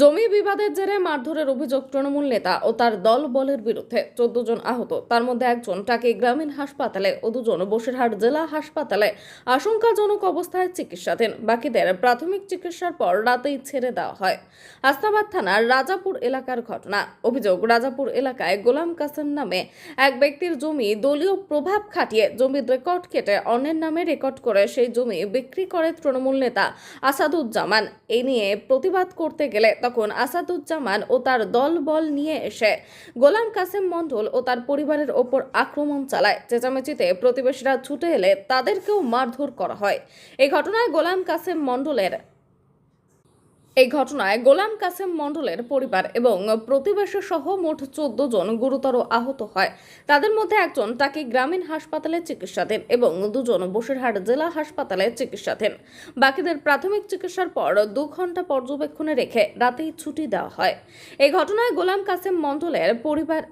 জমি বিবাদের জেরে মারধরের অভিযোগ তৃণমূল নেতা ও তার দল বলের বিরুদ্ধে। চোদ্দ জন আহত। তার মধ্যে একজন টাকি গ্রামীণ হাসপাতালে ও দুজন বসিরহাট জেলা হাসপাতালে আশঙ্কাজনক অবস্থায় চিকিৎসাধীন। বাকিদের প্রাথমিক চিকিৎসার পর রাতেই ছেড়ে দেওয়া হয়। আস্তাবাদ থানার রাজাপুর এলাকার ঘটনা। অভিযোগ, রাজাপুর এলাকায় গোলাম কাসেম নামে এক ব্যক্তির জমি দলীয় প্রভাব খাটিয়ে জমির রেকর্ড কেটে অন্যের নামে রেকর্ড করে সেই জমি বিক্রি করে তৃণমূল নেতা আসাদুজ্জামান। এ নিয়ে প্রতিবাদ করতে গেলে তখন আসাদুজ্জামান ও তার দলবল নিয়ে এসে গোলাম কাসেম মন্ডল ও তার পরিবারের ওপর আক্রমণ চালায়। চেঁচামেচিতে প্রতিবেশীরা ছুটে এলে তাদেরকেও মারধর করা হয়। এই ঘটনায় গোলাম কাসেম মণ্ডলের এই ঘটনায় গোলাম কাসেম মণ্ডলের পরিবার এবং প্রতিবেশী সহ মোট চোদ্দ জন গুরুতর আহত হয়। তাদের মধ্যে একজন তাকে গ্রামীণ হাসপাতালে চিকিৎসাধীন এবং দুজন বসিরহাট জেলা হাসপাতালে চিকিৎসাধীন বাকিদের প্রাথমিক চিকিৎসার পর দু ঘণ্টা পর্যবেক্ষণে রেখে রাতেই ছুটি দেওয়া হয়। এই ঘটনায় গোলাম কাসেম মণ্ডলের পরিবার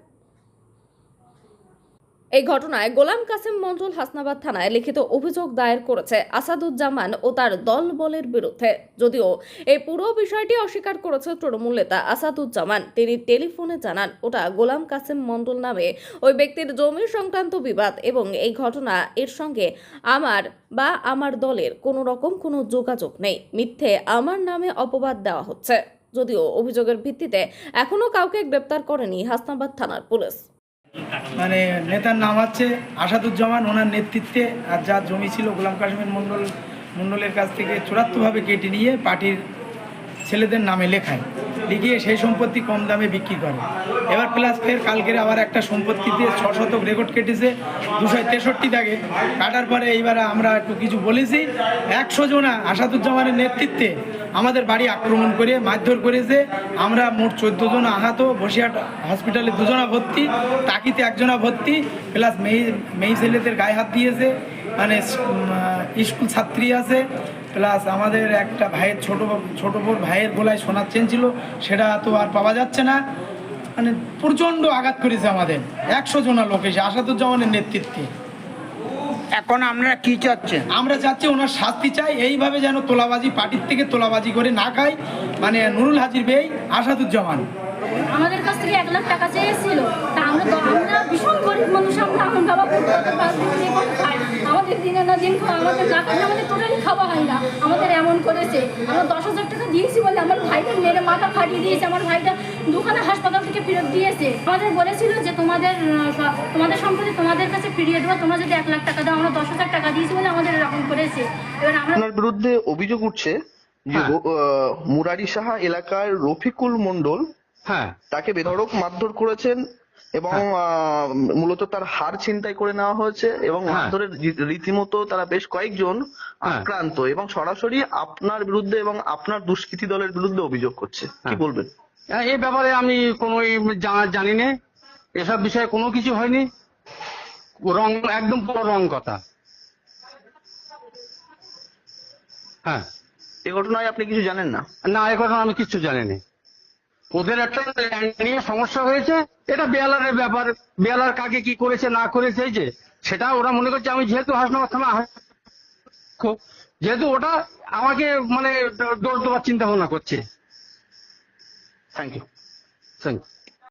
এই ঘটনায় গোলাম কাসেম মন্ডল হাসনাবাদ থানায় লিখিত অভিযোগ দায়ের করেছে আসাদুজ্জামান ও তার দল বলের বিরুদ্ধে। যদিও এই পুরো বিষয়টি অস্বীকার করেছে তৃণমূল নেতা আসাদুজ্জামান। তিনি টেলিফোনে জানান, ওটা গোলাম কাসেম মন্ডল নামে ওই ব্যক্তির জমি সংক্রান্ত বিবাদ এবং এই ঘটনা এর সঙ্গে আমার বা আমার দলের কোনো রকম কোনো যোগাযোগ নেই। মিথ্যে আমার নামে অপবাদ দেওয়া হচ্ছে। যদিও অভিযোগের ভিত্তিতে এখনও কাউকে গ্রেপ্তার করেনি হাসনাবাদ থানার পুলিশ। মানে নেতার নাম হচ্ছে আসাদুজ্জামান, ওনার নেতৃত্বে আর যা জমি ছিল গোলাম কাশ্মীর মণ্ডল, মণ্ডলের কাছ থেকে চূড়ান্তভাবে কেটে নিয়ে পার্টির ছেলেদের নামে লেখায়। লিখিয়ে সেই সম্পত্তি কম দামে বিক্রি করে। এবার প্লাস ফের কালকের আবার একটা সম্পত্তিতে ছ শতক রেকর্ড কেটেছে দুশো তেষট্টি দাগে। কাটার পরে এইবার আমরা একটু কিছু বলেছি। একশো জনা আসাদুজ্জামানের নেতৃত্বে আমাদের বাড়ি আক্রমণ করে মারধর করেছে। আমরা মোট চোদ্দ জন আহত, বসিরহাট হসপিটালে দুজনা ভর্তি তাকিতে একজনা ভর্তি, প্লাস মেয়ে মেয়ে ছেলেদের গায়ে হাত দিয়েছে। মানে স্কুল ছাত্রী আছে। প্লাস আমাদের একটা ভাইয়ের ছোট ছোট বোর ভাইয়ের গলায় সোনার চেন ছিল সেটা তো আর পাওয়া যাচ্ছে না। মানে প্রচণ্ড আঘাত করেছে আমাদের। একশো জনা লোক এসে আসাদুজ্জামানের নেতৃত্বে। এখন আপনারা কি চাচ্ছেন আমরা চাচ্ছি ওনার শাস্তি চাই এইভাবে যেন তোলাবাজি পার্টির থেকে তোলাবাজি করে না খায় মানে নুরুল হাজির বেই আসাদুজ্জামান। আমাদের কাছ থেকে এক লাখ টাকা চেয়েছিল। তা আমরা আমরা ভীষণ গরিব মানুষ আমরা আমার বাবা দিনে না দিন খাওয়া আমাদের না খেলে আমাদের টোটালি খাওয়া হয় না। আমাদের এমন করেছে। আমরা দশ হাজার টাকা দিয়েছি বলে আমার ভাইটা মেরে মাথা ফাটিয়ে দিয়েছে আমার ভাইটা দুখানে হাসপাতাল থেকে ফেরত দিয়েছে। আমাদের বলেছিল যে তোমাদের তোমাদের সম্পত্তি তোমাদের কাছে ফিরিয়ে দেবো তোমরা যদি এক লাখ টাকা দাও আমরা দশ হাজার টাকা দিয়েছি বলে আমাদের এরকম করেছে। এবার আমরা বিরুদ্ধে অভিযোগ উঠছে যে হ্যাঁ। আহ, মুরারি সাহা এলাকার রফিকুল মন্ডল হ্যাঁ। তাকে বেধড়ক মারধর করেছেন। এবং আহ, মূলত তার হার ছিনতাই করে নেওয়া হয়েছে এবং হ্যাঁ। মারধরের রীতিমতো তারা বেশ কয়েকজন হ্যাঁ। আক্রান্ত এবং সরাসরি আপনার বিরুদ্ধে এবং আপনার দুষ্কৃতী দলের বিরুদ্ধে অভিযোগ করছে। কি হ্যাঁ। বলবেন? হ্যাঁ, এই ব্যাপারে আমি কোনো জানা না। এসব বিষয়ে কোনো কিছু হয়নি। রং একদম পুরো রং কথা। হ্যাঁ। এ ঘটনায় আপনি কিছু জানেন না? না এ কথা আমি কিচ্ছু জানি না। ওদের একটা নিয়ে সমস্যা হয়েছে, এটা বেয়ালারের ব্যাপার, বেয়ালার কাকে কি করেছে, না করেছে যে, সেটা ওরা মনে করছে, আমি যেহেতু হাসনাবাদ থানা যেহেতু ওটা আমাকে মানে দৌড় দেওয়ার চিন্তা ভাবনা করছে। Thank you thank you